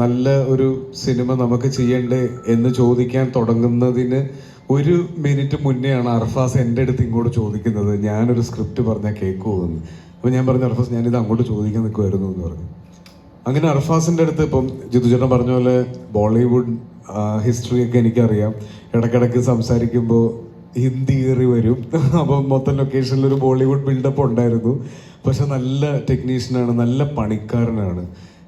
നല്ല ഒരു സിനിമ നമുക്ക് ചെയ്യണ്ടേ എന്ന് ചോദിക്കാൻ തുടങ്ങുന്നതിന് ഒരു മിനിറ്റ് മുന്നെയാണ് അർഫാസ് എന്റെ അടുത്ത് ഇങ്ങോട്ട് ചോദിക്കുന്നത്. ഞാനൊരു സ്ക്രിപ്റ്റ് പറഞ്ഞാൽ കേൾക്കുമോ എന്ന് അപ്പോൾ ഞാൻ പറഞ്ഞു അർഫാസ് ഞാനിത് അങ്ങോട്ട് ചോദിക്കാൻ നിൽക്കുമായിരുന്നു എന്ന് പറഞ്ഞു. അങ്ങനെ അർഫാസിന്റെ അടുത്ത് ഇപ്പം ജിതു ചേട്ടൻ പറഞ്ഞ പോലെ ബോളിവുഡ് ഹിസ്റ്ററിയൊക്കെ എനിക്കറിയാം. ഇടയ്ക്കിടയ്ക്ക് സംസാരിക്കുമ്പോൾ ഹിന്ദി കയറി വരും. അപ്പം മൊത്തം ലൊക്കേഷനിൽ ഒരു ബോളിവുഡ് ബിൽഡപ്പ് ഉണ്ടായിരുന്നു. പക്ഷെ നല്ല ടെക്നീഷ്യനാണ് നല്ല പണിക്കാരനാണ്.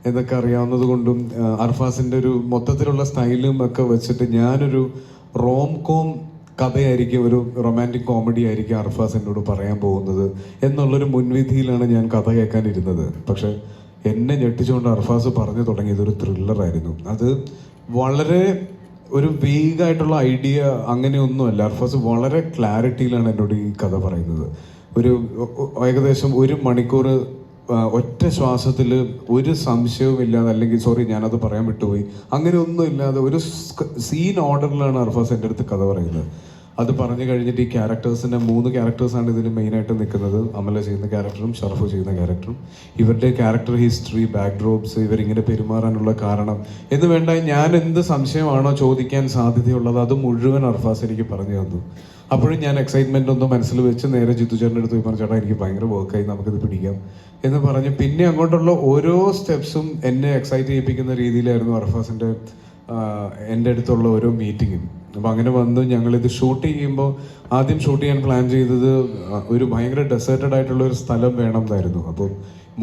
എന്നൊക്കെ അറിയാവുന്നത് കൊണ്ടും അർഫാസിന്റെ ഒരു മൊത്തത്തിലുള്ള സ്റ്റൈലും ഒക്കെ വെച്ചിട്ട് ഞാനൊരു റോം കോം കഥയായിരിക്കും ഒരു റൊമാന്റിക് കോമഡി ആയിരിക്കും അർഫാസ് എന്നോട് പറയാൻ പോകുന്നത് എന്നുള്ളൊരു മുൻവിധിയിലാണ് ഞാൻ കഥ കേൾക്കാനിരുന്നത്. പക്ഷെ എന്നെ ഞെട്ടിച്ചുകൊണ്ട് അർഫാസ് പറഞ്ഞു തുടങ്ങിയത് ഒരു ത്രില്ലറായിരുന്നു. അത് വളരെ ഒരു വേഗായിട്ടുള്ള ഐഡിയ അങ്ങനെയൊന്നുമല്ല. അർഫാസ് വളരെ ക്ലാരിറ്റിയിലാണ് എന്നോട് ഈ കഥ പറയുന്നത്. ഒരു ഏകദേശം ഒരു മണിക്കൂർ ഒറ്റ ശ്വാസത്തിൽ ഒരു സംശയവും ഇല്ലാതെ അല്ലെങ്കിൽ സോറി ഞാനത് പറയാൻ വിട്ടുപോയി. അങ്ങനെ ഒന്നും ഇല്ലാതെ ഒരു സീൻ ഓർഡറിലാണ് അർഫാസ് എന്റെ അടുത്ത് കഥ പറയുന്നത്. അത് പറഞ്ഞു കഴിഞ്ഞിട്ട് ഈ ക്യാരക്ടേഴ്സിന്റെ മൂന്ന് ക്യാരക്ടേഴ്സാണ് ഇതിൽ മെയിനായിട്ട് നിൽക്കുന്നത്. അമല ചെയ്യുന്ന ക്യാരക്ടറും ഷറഫ് ചെയ്യുന്ന ക്യാരക്ടറും. ഇവരുടെ ക്യാരക്ടർ ഹിസ്റ്ററി ബാക്ക്ഡ്രോപ്സ് ഇവരിങ്ങനെ പെരുമാറാനുള്ള കാരണം എന്ന് വേണ്ട ഞാൻ എന്ത് സംശയമാണോ ചോദിക്കാൻ സാധ്യതയുള്ളത് അത് മുഴുവൻ അർഫാസ് എനിക്ക് പറഞ്ഞു തന്നു. അപ്പോഴും ഞാൻ എക്സൈറ്റ്മെന്റ് ഒന്നും മനസ്സിൽ വെച്ച് നേരെ ജിത്തുചേട്ടന്റെ അടുത്ത് പോയി പറഞ്ഞു ചേട്ടാ എനിക്ക് ഭയങ്കര വർക്കായി നമുക്കിത് പിടിക്കാം. എന്ന് പറഞ്ഞ് പിന്നെ അങ്ങോട്ടുള്ള ഓരോ സ്റ്റെപ്സും എന്നെ എക്സൈറ്റ് ചെയ്യിപ്പിക്കുന്ന രീതിയിലായിരുന്നു അർഫാസിന്റെ എന്റെ അടുത്തുള്ള ഓരോ മീറ്റിങ്ങും. അപ്പോൾ അങ്ങനെ വന്ന് ഞങ്ങളിത് ഷൂട്ട് ചെയ്യുമ്പോൾ ആദ്യം ഷൂട്ട് ചെയ്യാൻ പ്ലാൻ ചെയ്തത് ഒരു ഭയങ്കര ഡെസേർട്ടഡ് ആയിട്ടുള്ള ഒരു സ്ഥലം വേണം എന്നായിരുന്നു അപ്പോൾ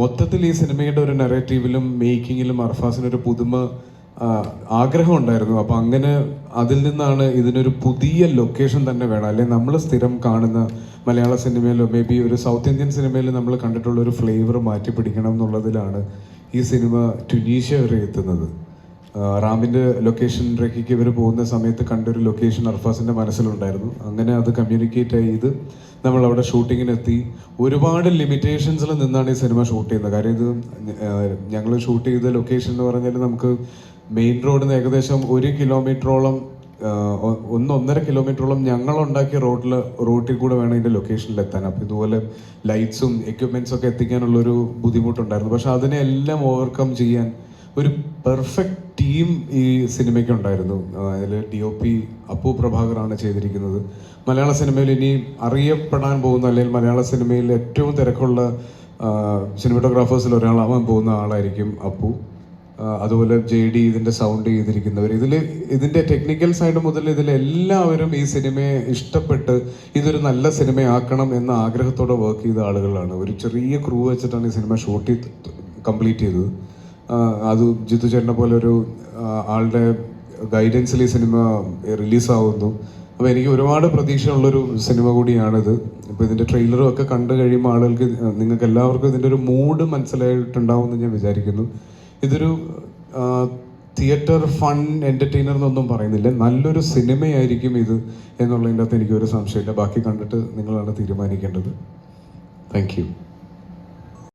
മൊത്തത്തിൽ ഈ സിനിമയുടെ ഒരു നെറേറ്റീവിലും മേക്കിങ്ങിലും അർഫാസിനൊരു പുതുമ ആഗ്രഹം ഉണ്ടായിരുന്നു. അപ്പോൾ അങ്ങനെ അതിൽ നിന്നാണ് ഇതിനൊരു പുതിയ ലൊക്കേഷൻ തന്നെ വേണം. അല്ലെങ്കിൽ നമ്മൾ സ്ഥിരം കാണുന്ന മലയാള സിനിമയിലോ മേ ബി ഒരു സൗത്ത് ഇന്ത്യൻ സിനിമയിൽ നമ്മൾ കണ്ടിട്ടുള്ള ഒരു ഫ്ലേവർ മാറ്റി പിടിക്കണം എന്നുള്ളതിലാണ് ഈ സിനിമ ട്യുനീഷ്യ വരെ എത്തുന്നത്. റാമിന്റെ ലൊക്കേഷൻ രേഖയ്ക്ക് ഇവർ പോകുന്ന സമയത്ത് കണ്ടൊരു ലൊക്കേഷൻ അർഫാസിന്റെ മനസ്സിലുണ്ടായിരുന്നു. അങ്ങനെ അത് കമ്മ്യൂണിക്കേറ്റ് ചെയ്ത് നമ്മൾ അവിടെ ഷൂട്ടിങ്ങിനെത്തി ഒരുപാട് ലിമിറ്റേഷൻസിൽ നിന്നാണ് ഈ സിനിമ ഷൂട്ട് ചെയ്യുന്നത്. കാര്യം ഇത് ഞങ്ങൾ ഷൂട്ട് ചെയ്ത ലൊക്കേഷൻ എന്ന് പറഞ്ഞാൽ നമുക്ക് മെയിൻ റോഡിൽ നിന്ന് ഏകദേശം ഒരു കിലോമീറ്ററോളം ഒന്ന് ഒന്നര കിലോമീറ്ററോളം ഞങ്ങൾ ഉണ്ടാക്കിയ റോഡിൽ റോട്ടിൽ കൂടെ വേണം ഇതിന്റെ ലൊക്കേഷനിൽ എത്താൻ. അപ്പോൾ ഇതുപോലെ ലൈറ്റ്സും എക്യുപ്മെന്റ്സും ഒക്കെ എത്തിക്കാനുള്ളൊരു ബുദ്ധിമുട്ടുണ്ടായിരുന്നു. പക്ഷെ അതിനെ എല്ലാം ഓവർകം ചെയ്യാൻ ഒരു പെർഫെക്റ്റ് ടീം ഈ സിനിമയ്ക്ക് ഉണ്ടായിരുന്നു. അതിൽ ഡി ഒ പി അപ്പു പ്രഭാകറാണ് ചെയ്തിരിക്കുന്നത്. മലയാള സിനിമയിൽ ഇനി അറിയപ്പെടാൻ പോകുന്ന അല്ലെങ്കിൽ മലയാള സിനിമയിൽ ഏറ്റവും തിരക്കുള്ള സിനിമറ്റോഗ്രാഫേഴ്സിൽ ഒരാളാവാൻ പോകുന്ന ആളായിരിക്കും അപ്പു. അതുപോലെ ജെ ഡി ഇതിന്റെ സൗണ്ട് ചെയ്തിരിക്കുന്നവർ ഇതിൽ ഇതിന്റെ ടെക്നിക്കൽ സൈഡ് മുതൽ ഇതിൽ എല്ലാവരും ഈ സിനിമയെ ഇഷ്ടപ്പെട്ട് ഇതൊരു നല്ല സിനിമയാക്കണം എന്ന ആഗ്രഹത്തോടെ വർക്ക് ചെയ്ത ആളുകളാണ്. ഒരു ചെറിയ ക്രൂ വെച്ചിട്ടാണ് ഈ സിനിമ ഷൂട്ട് കംപ്ലീറ്റ് ചെയ്തത്. അത് ജിത്തു ചേട്ടനെ പോലെ ഒരു ആളുടെ ഗൈഡൻസിൽ ഈ സിനിമ റിലീസാവുന്നു അപ്പോൾ എനിക്ക് ഒരുപാട് പ്രതീക്ഷയുള്ളൊരു സിനിമ കൂടിയാണിത്. ഇപ്പോൾ ഇതിന്റെ ട്രെയിലറും ഒക്കെ കണ്ടു കഴിയുമ്പോൾ ആളുകൾക്ക് നിങ്ങൾക്ക് എല്ലാവർക്കും ഇതിന്റെ ഒരു മൂഡ് മനസ്സിലായിട്ടുണ്ടാവും എന്ന് ഞാൻ വിചാരിക്കുന്നു. ഇതൊരു തിയേറ്റർ ഫൺ എന്റർടൈനർ എന്നൊന്നും പറയുന്നില്ല. നല്ലൊരു സിനിമയായിരിക്കും ഇത് എന്നുള്ളതിന്റെ അകത്ത് എനിക്കൊരു സംശയമില്ല. ബാക്കി കണ്ടിട്ട് നിങ്ങളാണ് തീരുമാനിക്കേണ്ടത്. താങ്ക്